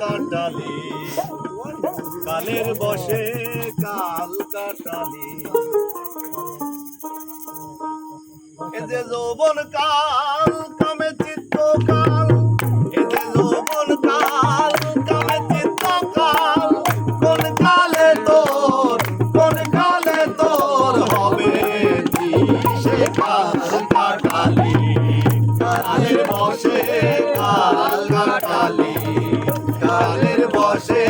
কাল ডালি কালের বসে কাল কাটালি। যে যৌবন কাল গানের বসে।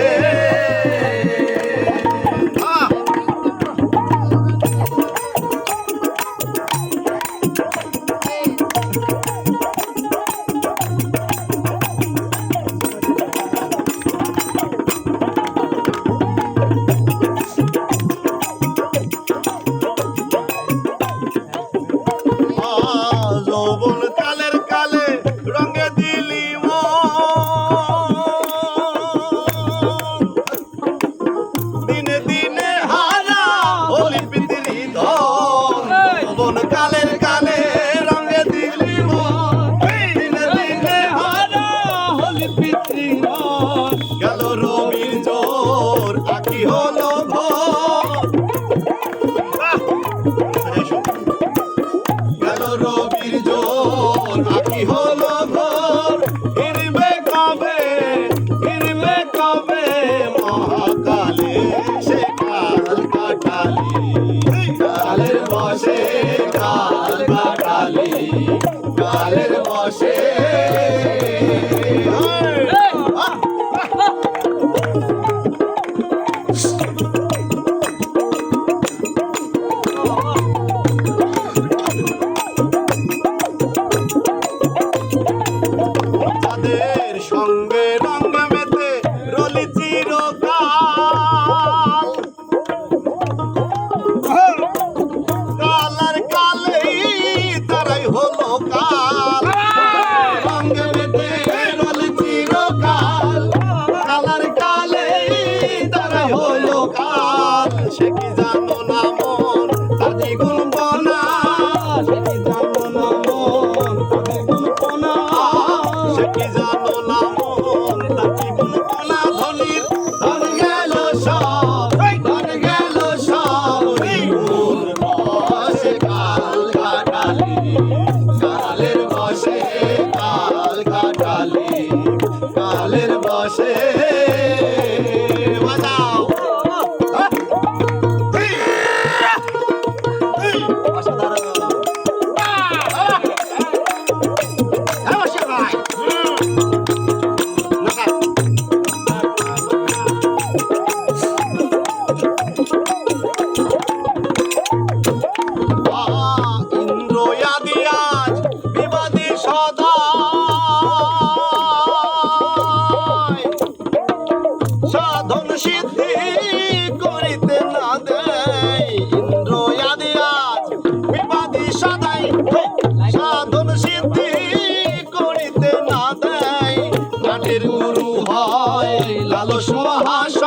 মন কালের কালে রঙে দিলি মন। দিনে দিনে হারা হলি পিতৃ গেল রবির জোর আকি হলো গেল রবির জোর আকি হলো কাল বাটালি वादा সিদ্ধি করিতে না সাধন সিদ্ধি করিতে না দেয় নাটের গুরু হয় লালস মহাশয়।